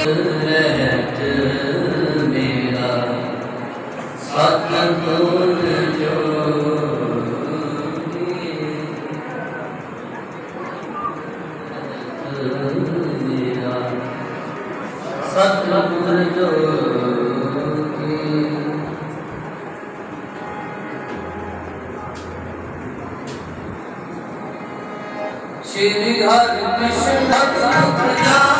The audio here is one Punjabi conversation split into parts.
Shri Hare Krishna Krishna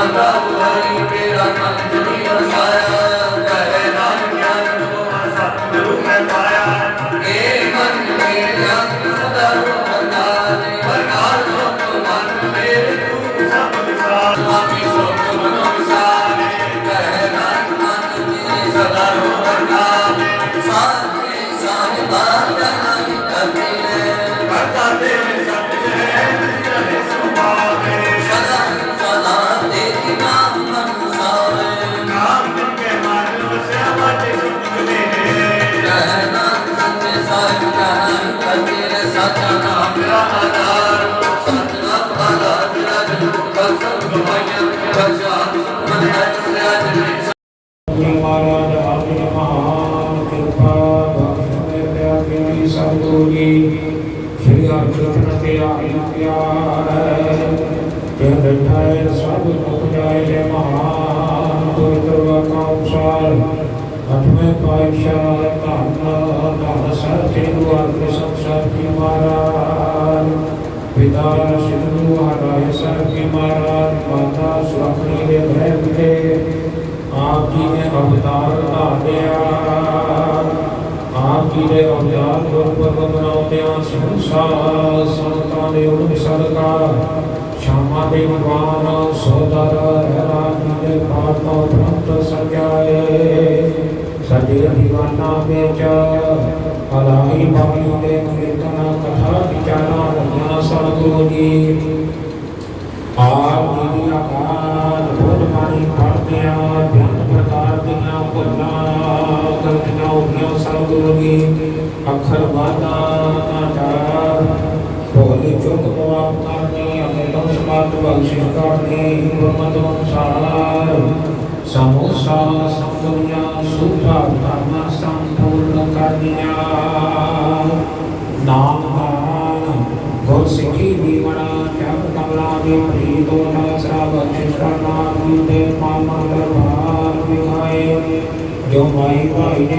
아, 나가 Maharaj مہان کرپا سب جائے سب پک جائے سچ مہاراج شام دیونا بالیوں نے کیرتن کتھا ਗੁਰਮੁਖੀ ਆਪ ਜੀ ਦੀ ਆਕਾਰ ਬਹੁਤ ਬਾਣੀ ਪੜਦੇ ਆ ਬਿਆਨ ਪ੍ਰਕਾਰ ਦੀਆਂ ਗੱਲਾਂ ਗਲਤੀਆਂ ਹੋਈਆਂ ਸਭ ਗੁਰਮੁਖੀ ਅੱਖਰ ਵਾਦਾ ਆਟਾ ਭੋਲੀ ਚੁੱਕ ਮਾਪ ਕਰਨੀ ਅਮੇ ਬੰਸ ਮਾਤ ਬਖਸ਼ਿਸ਼ ਕਰਨੀ ਬ੍ਰਹਮਤ ਵੰਸਾਰ ਸਮੋਸਾ ਸੰਤੁਲਿਆ ਸੁਭਾਵਨਾ جو بائی بھائی نے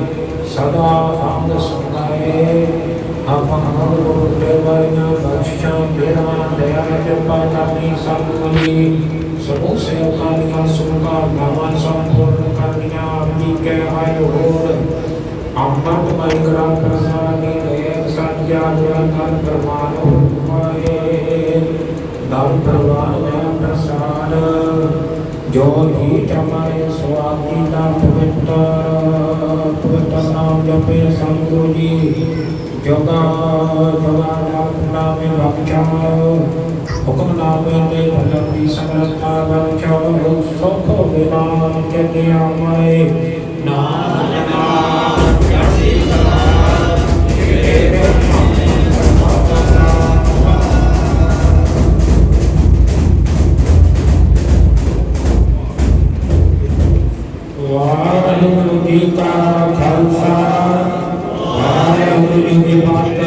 ਸਦਾ ਆਨੰਦ ਸੁਣਾਏ ਆਪਾਂ ਹਰ ਰੋਜ਼ ਦੇਵਾਰੀਆਂ ਬਖਸ਼ਾਂ ਬੇਰਾਂ ਦਇਆ ਕਿਰਪਾ ਕਰਨੀ ਸਤਿਗੁਰੂ ਜੀ ਸਮੂਹ ਸੇਵਕਾਂ ਦੀਆਂ ਸੁਖਾਂ ਨਾਮਾਂ ਸੰਪੂਰਨ ਕਰਨੀਆਂ ਆਪਣੀ ਕਹਿ ਆਏ ਹੋਰ ਅੰਮ੍ਰਿਤ ਮਈ ਗ੍ਰਾਮ ਪ੍ਰਸਾਦੀ ਦੇਵ ਸਾਜਿਆ ਨਿਰੰਤਰ ਪ੍ਰਮਾਨ ਹੋਏ ਦਰ ਪ੍ਰਵਾਨ ਮੈਂ ਪ੍ਰਸਾਦ ਜੋ ਹੀ ਚਮਾਏ ਸਵਾਦੀ ਦਾ ਪਵਿੱਤਰ ਜਪੇ ਸੰਤੋ ਜੀ ਜੋਗਾ ਜੋਗਾ ਨਾਮਾ ਮੇ ਬਖਸ਼ਾ ਹੁਕਮ ਨਾਮੇ ਦੇ ਭਲਕ ਦੀ ਸਮਰਤਾ ਬਖਸ਼ਾ ਸੋਖੋ ਬਿਨਾਮ ਕੇ ਆਮੇ ਨਾਮ ਨਾਮ ये बात